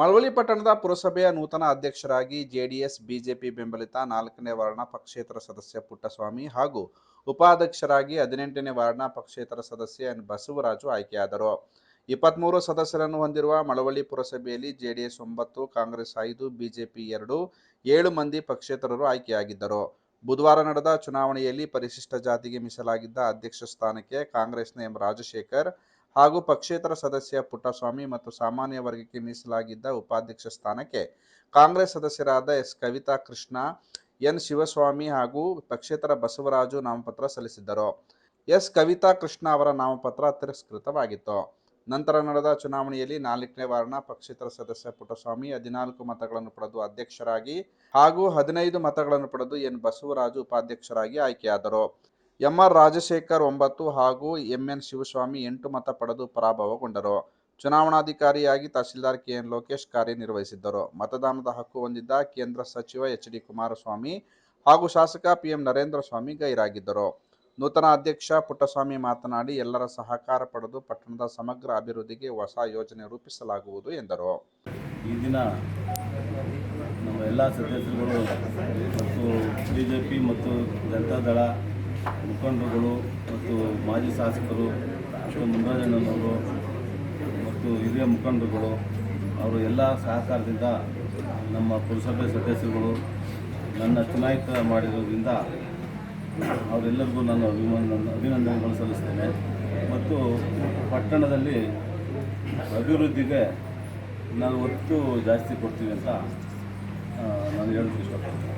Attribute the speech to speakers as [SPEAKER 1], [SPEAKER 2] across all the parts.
[SPEAKER 1] ಮಳವಳ್ಳಿ ಪಟ್ಟಣದ ಪುರಸಭೆಯ ನೂತನ ಅಧ್ಯಕ್ಷರಾಗಿ ಜೆಡಿಎಸ್, ಬಿಜೆಪಿ ಬೆಂಬಲಿತ ನಾಲ್ಕನೇ ವಾರ್ಡ್ನ ಪಕ್ಷೇತರ ಸದಸ್ಯ ಪುಟ್ಟಸ್ವಾಮಿ ಹಾಗೂ ಉಪಾಧ್ಯಕ್ಷರಾಗಿ ಹದಿನೆಂಟನೇ ವಾರ್ಡ್ನ ಪಕ್ಷೇತರ ಸದಸ್ಯ ಎನ್ ಬಸವರಾಜು ಆಯ್ಕೆಯಾದರು. ಇಪ್ಪತ್ಮೂರು ಸದಸ್ಯರನ್ನು ಹೊಂದಿರುವ ಮಳವಳ್ಳಿ ಪುರಸಭೆಯಲ್ಲಿ ಜೆಡಿಎಸ್ ಒಂಬತ್ತು, ಕಾಂಗ್ರೆಸ್ ಐದು, ಬಿಜೆಪಿ ಎರಡು, ಏಳು ಮಂದಿ ಪಕ್ಷೇತರರು ಆಯ್ಕೆಯಾಗಿದ್ದರು. ಬುಧವಾರ ನಡೆದ ಚುನಾವಣೆಯಲ್ಲಿ ಪರಿಶಿಷ್ಟ ಜಾತಿಗೆ ಮೀಸಲಾಗಿದ್ದ ಅಧ್ಯಕ್ಷ ಸ್ಥಾನಕ್ಕೆ ಕಾಂಗ್ರೆಸ್ನ ಎಂ ರಾಜಶೇಖರ್ ಹಾಗೂ ಪಕ್ಷೇತರ ಸದಸ್ಯ ಪುಟ್ಟಸ್ವಾಮಿ ಮತ್ತು ಸಾಮಾನ್ಯ ವರ್ಗಕ್ಕೆ ಮೀಸಲಾಗಿದ್ದ ಉಪಾಧ್ಯಕ್ಷ ಸ್ಥಾನಕ್ಕೆ ಕಾಂಗ್ರೆಸ್ ಸದಸ್ಯರಾದ ಎಸ್. ಕವಿತಾ ಕೃಷ್ಣ, ಎನ್. ಶಿವಸ್ವಾಮಿ ಹಾಗೂ ಪಕ್ಷೇತರ ಬಸವರಾಜು ನಾಮಪತ್ರ ಸಲ್ಲಿಸಿದ್ದರು. ಎಸ್. ಕವಿತಾ ಕೃಷ್ಣ ಅವರ ನಾಮಪತ್ರ ತಿರಸ್ಕೃತವಾಗಿತ್ತು. ನಂತರ ನಡೆದ ಚುನಾವಣೆಯಲ್ಲಿ ನಾಲ್ಕನೇ ವಾರನ ಪಕ್ಷೇತರ ಸದಸ್ಯ ಪುಟ್ಟಸ್ವಾಮಿ ಹದಿನಾಲ್ಕು ಮತಗಳನ್ನು ಪಡೆದು ಅಧ್ಯಕ್ಷರಾಗಿ ಹಾಗೂ ಹದಿನೈದು ಮತಗಳನ್ನು ಪಡೆದು ಎನ್. ಬಸವರಾಜು ಉಪಾಧ್ಯಕ್ಷರಾಗಿ ಆಯ್ಕೆಯಾದರು. ಎಂಆರ್ ರಾಜಶೇಖರ್ ಒಂಬತ್ತು ಹಾಗೂ ಎಂಎನ್ ಶಿವಸ್ವಾಮಿ ಎಂಟು ಮತ ಪಡೆದು ಪರಾಭವಗೊಂಡರು. ಚುನಾವಣಾಧಿಕಾರಿಯಾಗಿ ತಹಸೀಲ್ದಾರ್ ಕೆಎನ್ ಲೋಕೇಶ್ ಕಾರ್ಯನಿರ್ವಹಿಸಿದ್ದರು. ಮತದಾನದ ಹಕ್ಕು ಹೊಂದಿದ್ದ ಕೇಂದ್ರ ಸಚಿವ ಎಚ್ ಡಿ ಕುಮಾರಸ್ವಾಮಿ ಹಾಗೂ ಶಾಸಕ ಪಿಎಂ ನರೇಂದ್ರ ಸ್ವಾಮಿ ಗೈರಾಗಿದ್ದರು. ನೂತನ ಅಧ್ಯಕ್ಷ ಪುಟ್ಟಸ್ವಾಮಿ ಮಾತನಾಡಿ, ಎಲ್ಲರ ಸಹಕಾರ ಪಡೆದು ಪಟ್ಟಣದ ಸಮಗ್ರ ಅಭಿವೃದ್ಧಿಗೆ ಹೊಸ ಯೋಜನೆ ರೂಪಿಸಲಾಗುವುದು ಎಂದರು.
[SPEAKER 2] ಈ ದಿನ ನಮ್ಮ ಎಲ್ಲ ಸದಸ್ಯರುಗಳು ಮತ್ತು ಬಿ ಜೆ ಪಿ ಮತ್ತು ಜನತಾದಳ ಮುಖಂಡರುಗಳು ಮತ್ತು ಮಾಜಿ ಶಾಸಕರು, ಮತ್ತು ಮುಂದಾಜಣ್ಣನವರು ಮತ್ತು ಹಿರಿಯ ಮುಖಂಡರುಗಳು, ಅವರು ಎಲ್ಲ ಸಹಕಾರದಿಂದ ನಮ್ಮ ಪುರಸಭೆ ಸದಸ್ಯರುಗಳು ನನ್ನ ಚುನಾಯಿತ ಮಾಡಿರೋದ್ರಿಂದ ಅವರೆಲ್ಲರಿಗೂ ನಾನು ಅಭಿಮಾನ ಅಭಿನಂದನೆಗಳು ಸಲ್ಲಿಸ್ತೇನೆ. ಮತ್ತು ಪಟ್ಟಣದಲ್ಲಿ ಅಭಿವೃದ್ಧಿಗೆ ನಾವು ಒತ್ತು ಜಾಸ್ತಿ ಕೊಡ್ತೀವಿ ಅಂತ ನಾನು ಹೇಳೋಕ್ಕೆ ಇಷ್ಟಪಡ್ತೀನಿ.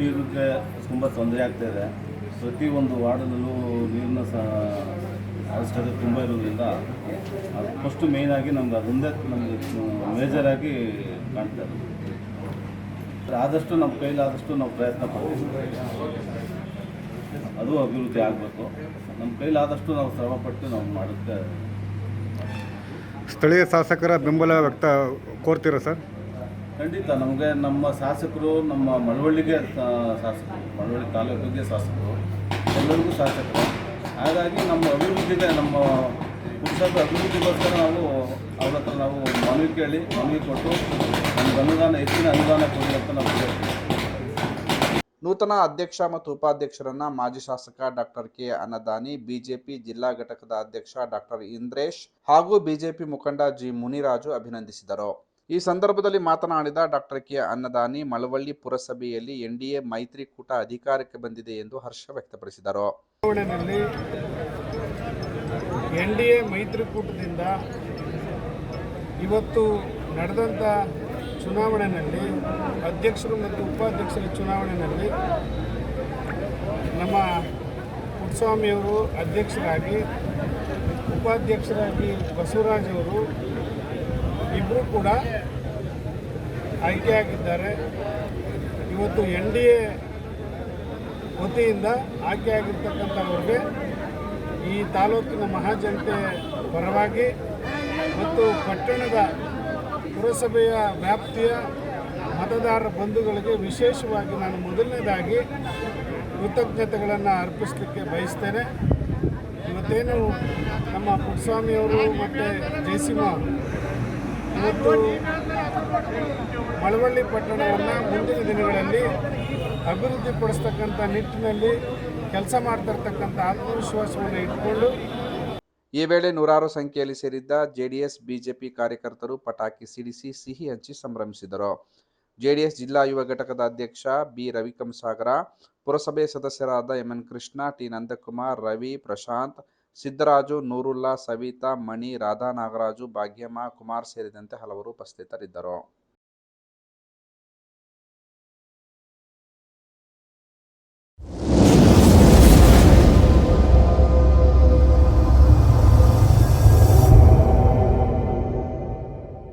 [SPEAKER 2] ನೀರಿಗೆ ತುಂಬ ತೊಂದರೆ ಆಗ್ತಾ ಇದೆ. ಒಂದು ವಾರ್ಡಲ್ಲೂ ನೀರಿನ ಸಹ ಅವಶ್ಯಕತೆ ತುಂಬ ಇರೋದ್ರಿಂದ ಅದು ಫಸ್ಟು ಮೇಯ್ನಾಗಿ ನಮ್ಗೆ ಅದೊಂದೇ ನಮಗೆ ಮೇಜರಾಗಿ ಕಾಣ್ತಾ ಇರೋದು ಆದಷ್ಟು ನಮ್ಮ ಕೈಲಾದಷ್ಟು ನಾವು ಪ್ರಯತ್ನ ಪಡ್ತೀವಿ. ಅದು ಅಭಿವೃದ್ಧಿ ಆಗಬೇಕು. ನಮ್ಮ ಕೈಲಾದಷ್ಟು ನಾವು ಶ್ರಮಪಟ್ಟು ನಾವು ಮಾಡುತ್ತೆ
[SPEAKER 3] ಸ್ಥಳೀಯ ಶಾಸಕರ ಬೆಂಬಲ ವ್ಯಕ್ತ, ಕೋರ್ತೀರಾ ಸರ್?
[SPEAKER 2] ಖಂಡಿತ ನಮಗೆ ನಮ್ಮ ಶಾಸಕರು, ನಮ್ಮ ಮಳವಳ್ಳಿಗೆ ಶಾಸಕರು, ಮಳವಳ್ಳಿ ತಾಲೂಕಿಗೆ ಶಾಸಕರು, ಎಲ್ಲರಿಗೂ ಶಾಸಕರು. ಹಾಗಾಗಿ ನಮ್ಮ ಅಭಿವೃದ್ಧಿಗೆ, ನಮ್ಮ ಪುರುಷರ ಅಭಿವೃದ್ಧಿಗೋಸ್ಕರ ನಾವು ಅವ್ರ ಹತ್ರ ನಾವು ಮನವಿ ಕೇಳಿ, ಮನವಿ ಕೊಟ್ಟು ನಮ್ಗೆ ಅನುದಾನ, ಹೆಚ್ಚಿನ ಅನುದಾನ ಕೊಡಿ ಅಂತ ನಾವು ಕೇಳ್ತೀವಿ.
[SPEAKER 1] ನೂತನ ಅಧ್ಯಕ್ಷ ಮತ್ತು ಉಪಾಧ್ಯಕ್ಷರನ್ನ ಮಾಜಿ ಶಾಸಕ ಡಾಕ್ಟರ್ ಕೆ ಅನ್ನದಾನಿ, ಬಿಜೆಪಿ ಜಿಲ್ಲಾ ಘಟಕದ ಅಧ್ಯಕ್ಷ ಡಾಕ್ಟರ್ ಇಂದ್ರೇಶ್ ಹಾಗೂ ಬಿಜೆಪಿ ಮುಖಂಡ ಜಿ ಮುನಿರಾಜು ಅಭಿನಂದಿಸಿದರು. ಈ ಸಂದರ್ಭದಲ್ಲಿ ಮಾತನಾಡಿದ ಡಾಕ್ಟರ್ ಕೆ ಅನ್ನದಾನಿ, ಮಳವಳ್ಳಿ ಪುರಸಭೆಯಲ್ಲಿ ಎನ್ಡಿಎ ಮೈತ್ರಿಕೂಟ ಅಧಿಕಾರಕ್ಕೆ ಬಂದಿದೆ ಎಂದು ಹರ್ಷ ವ್ಯಕ್ತಪಡಿಸಿದರು.
[SPEAKER 4] ಚುನಾವಣೆಯಲ್ಲಿ ಎನ್ ಡಿ ಎ ಮೈತ್ರಿಕೂಟದಿಂದ ಇವತ್ತು ನಡೆದಂಥ ಚುನಾವಣೆಯಲ್ಲಿ ಅಧ್ಯಕ್ಷರು ಮತ್ತು ಉಪಾಧ್ಯಕ್ಷರ ಚುನಾವಣೆಯಲ್ಲಿ ನಮ್ಮ ಪುಟ್ಸ್ವಾಮಿಯವರು ಅಧ್ಯಕ್ಷರಾಗಿ, ಉಪಾಧ್ಯಕ್ಷರಾಗಿ ಬಸವರಾಜ್ ಅವರು ಇಬ್ಬರು ಕೂಡ ಆಯ್ಕೆಯಾಗಿದ್ದಾರೆ ಇವತ್ತು ಎನ್ ಡಿ ಎ ವತಿಯಿಂದ ಆಯ್ಕೆಯಾಗಿರ್ತಕ್ಕಂಥವ್ರಿಗೆ ಈ ತಾಲೂಕಿನ ಮಹಾಜನತೆ ಪರವಾಗಿ ಮತ್ತು ಪಟ್ಟಣದ ಪುರಸಭೆಯ ವ್ಯಾಪ್ತಿಯ ಮತದಾರರ ಬಂಧುಗಳಿಗೆ ವಿಶೇಷವಾಗಿ ನಾನು ಮೊದಲನೇದಾಗಿ ಕೃತಜ್ಞತೆಗಳನ್ನು ಅರ್ಪಿಸಲಿಕ್ಕೆ ಬಯಸ್ತೇನೆ. ಇವತ್ತೇನು ನಮ್ಮ ಪುಟ್ಸ್ವಾಮಿಯವರು ಮತ್ತು ಜಯಸಿಂಹ ಇವತ್ತು ಮಳವಳ್ಳಿ ಪಟ್ಟಣವನ್ನು ಮುಂದಿನ ದಿನಗಳಲ್ಲಿ ಅಭಿವೃದ್ಧಿಪಡಿಸ್ತಕ್ಕಂಥ ನಿಟ್ಟಿನಲ್ಲಿ ಕೆಲಸ ಮಾಡ್ತಿರ್ತಕ್ಕಂಥ ಆತ್ಮವಿಶ್ವಾಸವನ್ನು ಇಟ್ಕೊಂಡು
[SPEAKER 1] ಈ ವೇಳೆ ನೂರಾರು ಸಂಖ್ಯೆಯಲ್ಲಿ ಸೇರಿದ್ದ ಜೆಡಿಎಸ್, ಬಿಜೆಪಿ ಕಾರ್ಯಕರ್ತರು ಪಟಾಕಿ ಸಿಡಿಸಿ ಸಿಹಿ ಹಂಚಿ ಸಂಭ್ರಮಿಸಿದರು. ಜೆಡಿಎಸ್ ಜಿಲ್ಲಾ ಯುವ ಘಟಕದ ಅಧ್ಯಕ್ಷ ಬಿ. ರವಿಕಂಸಾಗರ, ಪುರಸಭೆ ಸದಸ್ಯರಾದ ಎಂಎನ್ ಕೃಷ್ಣ, ಟಿ. ನಂದಕುಮಾರ್, ರವಿ, ಪ್ರಶಾಂತ್ ಸಿದ್ದರಾಜು ನೂರುಲ್ಲಾ ಸವಿತಾ ಮಣಿ ರಾಧಾ ನಾಗರಾಜು ಭಾಗ್ಯಮ್ಮ ಕುಮಾರ್ ಸೇರಿದಂತೆ ಹಲವರು ಉಪಸ್ಥಿತರಿದ್ದರು.